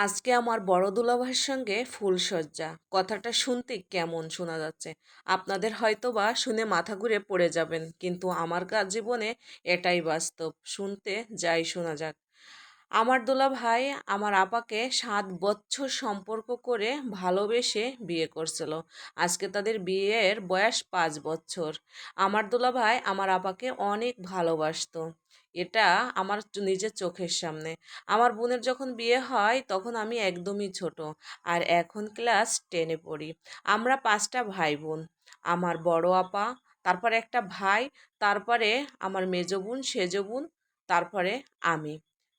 আজকে আমার বড় দুলাভাইয়ের সঙ্গে ফুলসজ্জা কথাটা শুনতে কেমন শোনা যাচ্ছে। আপনাদের হয়তো বা শুনে মাথা ঘুরে পড়ে যাবেন, কিন্তু আমার কাজ জীবনে এটাই বাস্তব। শুনতে যাই শোনা যাক। আমার দুলাভাই আমার আপাকে সাত বছর সম্পর্ক করে ভালোবেসে বিয়ে করছিল। আজকে তাদের বিয়ের বয়স পাঁচ বছর। আমার দুলাভাই আমার আপাকে অনেক ভালোবাসতো। এটা আমার নিজের চোখের সামনে। আমার বোনের যখন বিয়ে হয় তখন আমি একদমই ছোট আর এখন ক্লাস টেনে পড়ি। আমরা পাঁচটা ভাই বোন আমার বড় আপা, তারপরে একটা ভাই, তারপরে আমার মেজ বোন, সেজ বোন, তারপরে আমি।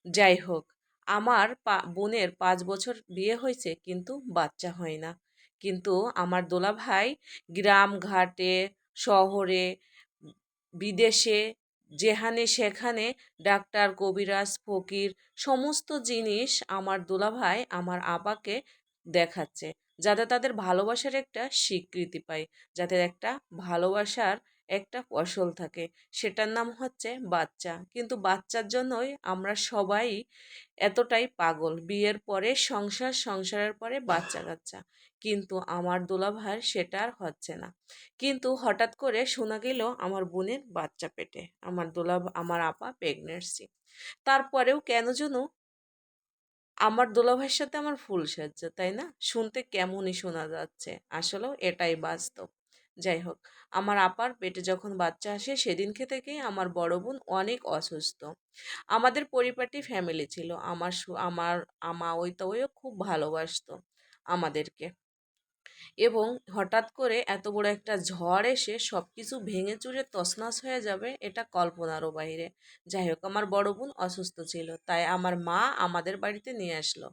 যাই হোক, আমার পা, বোনের পাঁচ বছর বিয়ে হয়েছে কিন্তু বাচ্চা হয় না। কিন্তু আমার দোলা ভাই গ্রাম ঘাটে, শহরে বিদেশে যেখানে সেখানে ডাক্তার, কবিরাজ, ফকির সমস্ত জিনিস আমার দুলাভাই আমার আপাকে দেখাচ্ছে। যাতে তাদের ভালোবাসার একটা স্বীকৃতি পায় যাতে একটা ভালোবাসার একটা ফসল থাকে। সেটার নাম হচ্ছে বাচ্চা। কিন্তু বাচ্চার জন্যই আমরা সবাই এতটাই পাগল। বিয়ের পরে সংসার, সংসারের পরে বাচ্চা কাচ্চা। কিন্তু আমার দুলাভাইয়ের সেটা আর হচ্ছে না। কিন্তু হঠাৎ করে শোনা গেল আমার বোনের বাচ্চা পেটে। আমার দোলা আমার আপা প্রেগনেন্সি তারপরেও কেন যেন আমার দোলাভাইয়ের সাথে আমার ফুল সাজছে, তাই না? শুনতে কেমনই শোনা যাচ্ছে। আসলেও এটাই বাস্তব। যাই হোক, আমার আপার পেটে যখন বাচ্চা আসে সেদিনকে থেকেই আমার বড় বোন অনেক অসুস্থ। আমাদের পরিপাটি ফ্যামিলি ছিল। আমার আমার আমা ওই তো, ওইও খুব ভালোবাসত আমাদেরকে। এবং হঠাৎ করে এত বড় একটা ঝড় এসে সব কিছু ভেঙে চুরে তছনছ হয়ে যাবে, এটা কল্পনারও বাইরে। যাই হোক, আমার বড় বোন অসুস্থ ছিল, তাই আমার মা আমাদের বাড়িতে নিয়ে আসলো।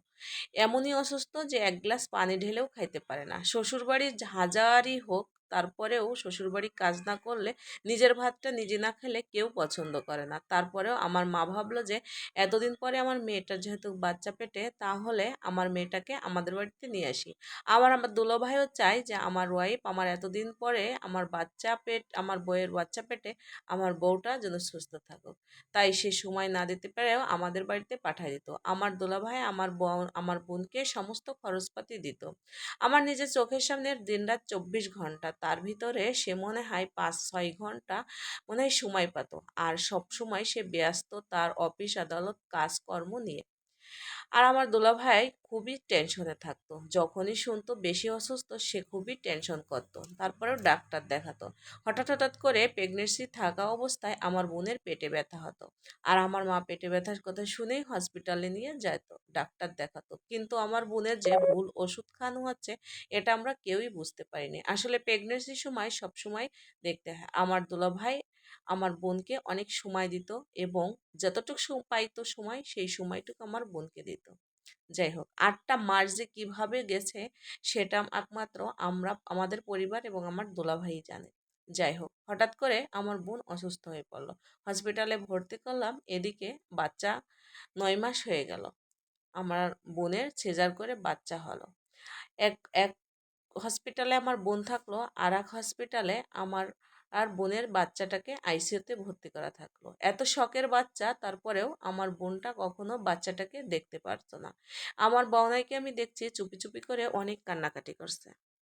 এমনই অসুস্থ যে এক গ্লাস পানি ঢেলেও খাইতে পারে না। শ্বশুরবাড়ির হাজারই হোক তারপরেও শ্বশুরবাড়ি কাজ না করলে নিজের ভাতটা নিজে না খেলে কেউ পছন্দ করে না। তারপরেও আমার মা ভাবলো যে, এতদিন পরে আমার মেয়েটার যেহেতু বাচ্চা পেটে, তাহলে আমার মেয়েটাকে আমাদের বাড়িতে নিয়ে আসি। আবার আমার দুলোভাইও চায় যে, আমার ওয়াইফ আমার এতদিন পরে আমার বাচ্চা পেট, আমার বউয়ের বাচ্চা পেটে আমার বউটা যেন সুস্থ থাকুক। তাই সে সময় না দিতে পেরেও আমাদের বাড়িতে পাঠিয়ে দিত। আমার দুলাভাই আমার বোন আমার বোনকে সমস্ত খরচপাতি দিত। আমার নিজের চোখের সামনে দিনরাত চব্বিশ ঘণ্টা তার ভিতরে সে মনে হয় পাঁচ, ছয় ঘণ্টা মনে হয় সময় পাত। আর সব সময় সে ব্যস্ত তার অফিস আদালত কাজকর্ম নিয়ে। আর আমার দুলাভাই খুবই টেনশনে থাকতো। যখনই শুনতো বেশি অসুস্থ, সে খুবই টেনশন করতো। তারপরেও ডাক্তার দেখাতো। হঠাৎ হঠাৎ করে প্রেগনেন্সি থাকা অবস্থায় আমার বোনের পেটে ব্যথা হতো। আর আমার মা পেটে ব্যথার কথা শুনেই হসপিটালে নিয়ে যেত ডাক্তার দেখাতো। কিন্তু আমার বোনের যে ভুল ওষুধ খাওয়ানো হচ্ছে, এটা আমরা কেউই বুঝতে পারিনি। আসলে প্রেগনেন্সির সময় সব সময় দেখতে হয়। আমার দুলাভাই আমার বোনকে অনেক সময় দিত এবং যতটুকু পাইতো সময় সেই সময়টুকু আমার বোনকে দিত। যাই হোক, আটটা মাস যে কীভাবে গেছে সেটা একমাত্র আমরা, আমাদের পরিবার এবং আমার দোলাভাই জানে। যাই হোক, হঠাৎ করে আমার বোন অসুস্থ হয়ে পড়ল। হসপিটালে ভর্তি করলাম, এদিকে বাচ্চা নয় মাস হয়ে গেল। আমার বোনের সেজার করে বাচ্চা হলো। এক এক হসপিটালে আমার বোন থাকল আর এক হসপিটালে আমার আর বোনের বাচ্চাটাকে আইসিইউতে ভর্তি করা থাকল। এত শখের বাচ্চা, তারপরেও আমার বোনটা কখনো বাচ্চাটাকে দেখতে পারতো না। আমার বওনাইকে আমি দেখছি চুপি চুপি করে অনেক কান্নাকাটি করছে।